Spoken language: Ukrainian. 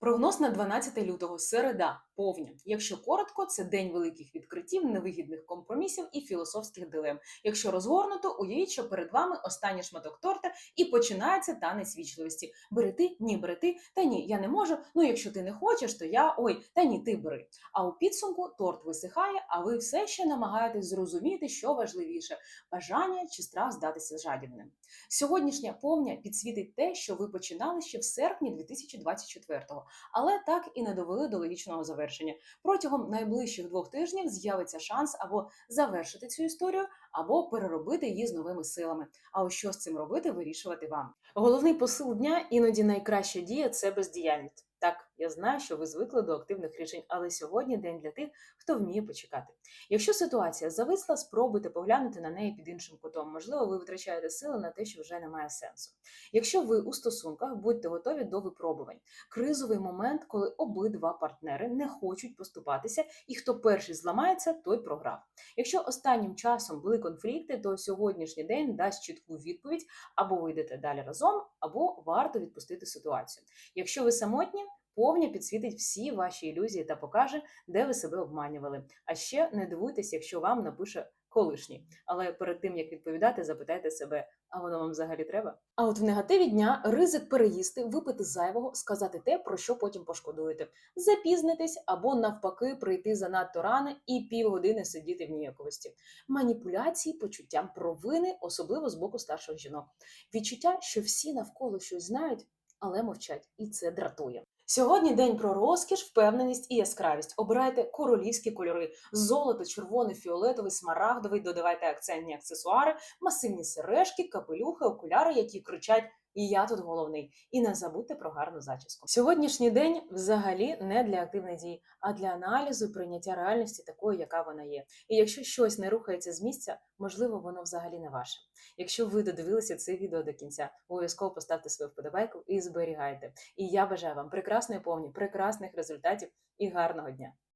Прогноз на 12 лютого середа повня. Якщо коротко, це день великих відкриттів, невигідних компромісів і філософських дилем. Якщо розгорнуто, уявіть, що перед вами останній шматок торта і починається танець вічливості. Бери ти, ні, бери ти, та ні, я не можу. Ну якщо ти не хочеш, то я ой, та ні, ти бери. А у підсумку торт висихає, а ви все ще намагаєтесь зрозуміти, що важливіше бажання чи страх здатися жадібним. Сьогоднішня повня підсвітить те, що ви починали ще в серпні 2024-го, але так і не довели до логічного завершення. Протягом найближчих двох тижнів з'явиться шанс або завершити цю історію, або переробити її з новими силами. А ось що з цим робити, вирішувати вам. Головний посил дня іноді найкраща дія це бездіяльність. Так, я знаю, що ви звикли до активних рішень, але сьогодні день для тих, хто вміє почекати. Якщо ситуація зависла, спробуйте поглянути на неї під іншим кутом. Можливо, ви витрачаєте сили на те, що вже не має сенсу. Якщо ви у стосунках, будьте готові до випробувань. Кризовий момент, коли обидва партнери не хочуть поступатися, і хто перший зламається, той програв. Якщо останнім часом були конфлікти, то сьогоднішній день дасть чітку відповідь: або ви йдете далі разом, або варто відпустити ситуацію. Якщо ви самотні, повня підсвітить всі ваші ілюзії та покаже, де ви себе обманювали. А ще не дивуйтесь, якщо вам напише колишній. Але перед тим як відповідати, запитайте себе, а воно вам взагалі треба? А от в негативі дня ризик переїсти, випити зайвого, сказати те, про що потім пошкодуєте, запізнитись або навпаки прийти занадто рано і півгодини сидіти в ніяковості. Маніпуляції почуттям провини, особливо з боку старших жінок. Відчуття, що всі навколо щось знають, але мовчать, і це дратує. Сьогодні день про розкіш, впевненість і яскравість. Обирайте королівські кольори: золото, червоний, фіолетовий, смарагдовий. Додавайте акцентні аксесуари, масивні сережки, капелюхи, окуляри, які кричать. І я тут головний. І не забудьте про гарну зачіску. Сьогоднішній день взагалі не для активних дій, а для аналізу і прийняття реальності такою, яка вона є. І якщо щось не рухається з місця, можливо, воно взагалі не ваше. Якщо ви додивилися це відео до кінця, обов'язково поставте свою вподобайку і зберігайте. І я бажаю вам прекрасної повні, прекрасних результатів і гарного дня.